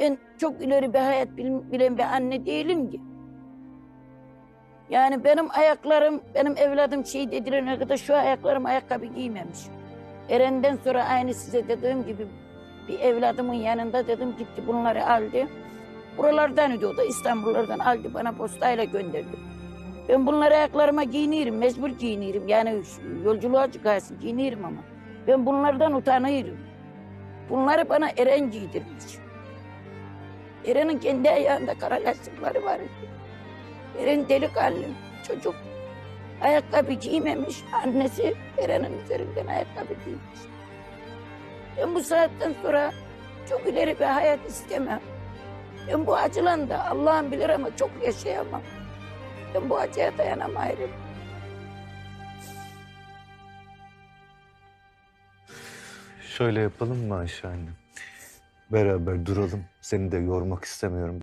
Ben çok ileri bir hayat bil- bilen bir anne değilim ki. Yani benim ayaklarım, benim evladım şey dediler kadar şu ayaklarım ayakkabı giymemiş. Eren'den sonra aynı size dediğim gibi bir evladımın yanında dedim gitti bunları aldı. Buralardan ödü o da İstanbullardan aldı bana postayla gönderdi. Ben bunları ayaklarıma giyinirim, mecbur giyinirim. Yani yolculuğa çıkarsın giyinirim ama. Ben bunlardan utanıyorum. Bunları bana Eren giydirmiş. Eren'in kendi ayağında kara lastikleri var. Eren delikanlı çocuk. Ayakkabı giymemiş. Annesi Eren'in üzerinden ayakkabı giymiş. Ben bu saatten sonra çok ileri bir hayat istemem. Ben bu acılan da Allah'ım bilir ama çok yaşayamam. Ben bu acıya dayanamayırım. Şöyle yapalım mı Ayşe anne? Beraber duralım. Seni de yormak istemiyorum.